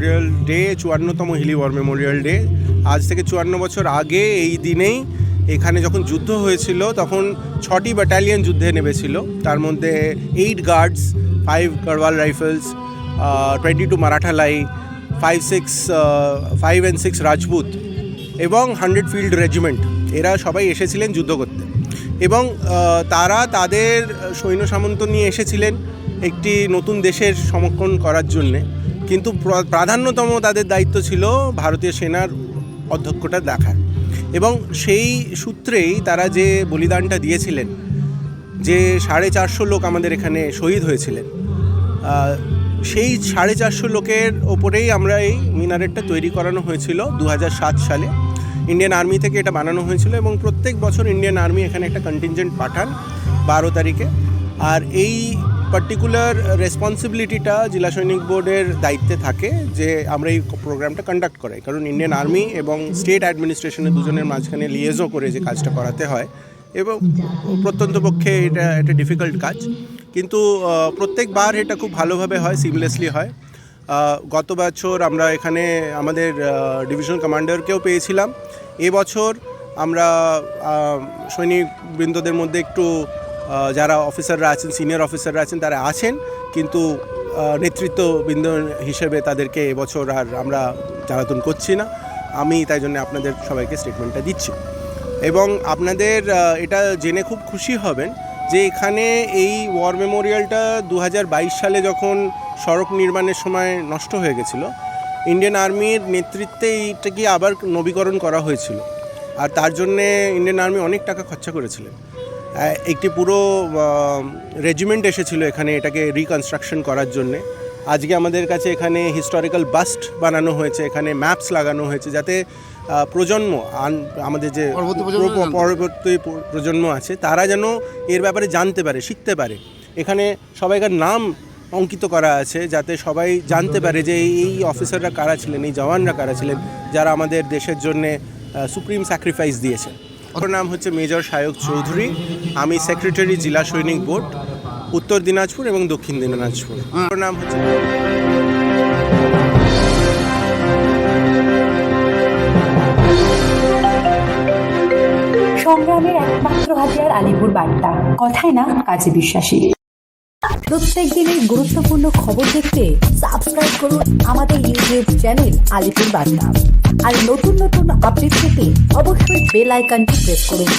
Memorial day চুয়ান্নতম Hili war memorial day আজ থেকে চুয়ান্ন বছর আগে এই দিনেই এখানে যখন যুদ্ধ হয়েছিল, তখন ছটি ব্যাটালিয়ন যুদ্ধে নেমেছিল। তার মধ্যে eight Guards five Garhwal Rifles twenty two Maratha light five six five and six Rajput এবং হান্ড্রেড ফিল্ড রেজিমেন্ট এরা সবাই এসেছিলেন যুদ্ধ করতে। এবং তারা তাদের সৈন্য সামন্ত নিয়ে এসেছিলেন একটি নতুন দেশের সমক্ষণ করার জন্যে। কিন্তু প্র- প্রাধান্যতম তাদের দায়িত্ব ছিল ভারতীয় সেনার অধ্যক্ষটা দেখার। এবং সেই সূত্রেই তারা যে বলিদানটা দিয়েছিলেন, যে সাড়ে চারশো লোক আমাদের এখানে শহীদ হয়েছিলেন সেই সাড়ে চারশো লোকের ওপরেই আমরা এই মিনারেটটা তৈরি করানো হয়েছিল দু হাজার সাত সালে। ইন্ডিয়ান আর্মি থেকে এটা বানানো হয়েছিল এবং প্রত্যেক বছর ইন্ডিয়ান আর্মি এখানে একটা কন্টিনজেন্ট পাঠান বারো তারিখে। আর এই পার্টিকুলার রেসপন্সিবিলিটিটা জেলা সৈনিক বোর্ডের দায়িত্বে থাকে যে আমরা এই প্রোগ্রামটা কন্ডাক্ট করাই। কারণ ইন্ডিয়ান আর্মি এবং স্টেট অ্যাডমিনিস্ট্রেশনের দুজনের মাঝখানে লিয়েজও করে যে কাজটা করাতে হয় এবং প্রত্যন্ত পক্ষে এটা একটা ডিফিকাল্ট কাজ। কিন্তু প্রত্যেকবার এটা খুব ভালোভাবে হয় সিমলেসলি হয়। গত বছর আমরা এখানে আমাদের ডিভিশন কমান্ডারকেও পেয়েছিলাম। এবছর আমরা সৈনিকবৃন্দদের মধ্যে একটু যারা অফিসাররা আছেন সিনিয়র অফিসাররা আছেন তারা আছেন কিন্তু আহ, নেতৃত্ববৃন্দ হিসেবে তাদেরকে এবছর আর আমরা জ্বালাতন করছি না। আমি তাই জন্য আপনাদের সবাইকে স্টেটমেন্টটা দিচ্ছি। এবং আপনাদের এটা জেনে খুব খুশি হবেন যে এখানে এই ওয়ার মেমোরিয়ালটা দু হাজার বাইশ সালে যখন সড়ক নির্মাণের সময় নষ্ট হয়ে গেছিল ইন্ডিয়ান আর্মির নেতৃত্বে এইটাকে আবার নবীকরণ করা হয়েছিল? আর তার জন্যে ইন্ডিয়ান আর্মি অনেক টাকা খরচা করেছিলেন। একটি পুরো রেজিমেন্ট এসেছিল এখানে এটাকে রিকনস্ট্রাকশন করার জন্যে। আজকে আমাদের কাছে এখানে হিস্টোরিক্যাল বাস্ট বানানো হয়েছে এখানে ম্যাপস লাগানো হয়েছে যাতে প্রজন্ম আন- আমাদের যে পরবর্তী প্রজন্ম আছে তারা যেন এর ব্যাপারে জানতে পারে শিখতে পারে। এখানে সবাইকার নাম অঙ্কিত করা আছে যাতে সবাই জানতে পারে যে এই- এই অফিসাররা কারা ছিলেন এই জওয়ানরা কারা ছিলেন যারা আমাদের দেশের জন্যে সুপ্রিম স্যাক্রিফাইস দিয়েছে ওর নাম হচ্ছে মেজর সায়ক চৌধুরী। আমি সেক্রেটারি জেলা সৈনিক বোর্ড, উত্তর দিনাজপুর এবং দক্ষিণ দিনাজপুর। ওর নাম হচ্ছে সংগ্রামের একমাত্র হাতিয়ার আলিপুর বার্তা। কথায় না, কাজে বিশ্বাসী। প্রত্যেক দিনের গুরুত্বপূর্ণ খবর দেখতে সাবস্ক্রাইব করুন আমাদের ইউটিউব চ্যানেল আলিপুর বার্তা। আর নতুন নতুন আপডেট পেতে অবশ্যই বেল আইকনটি প্রেস করুন।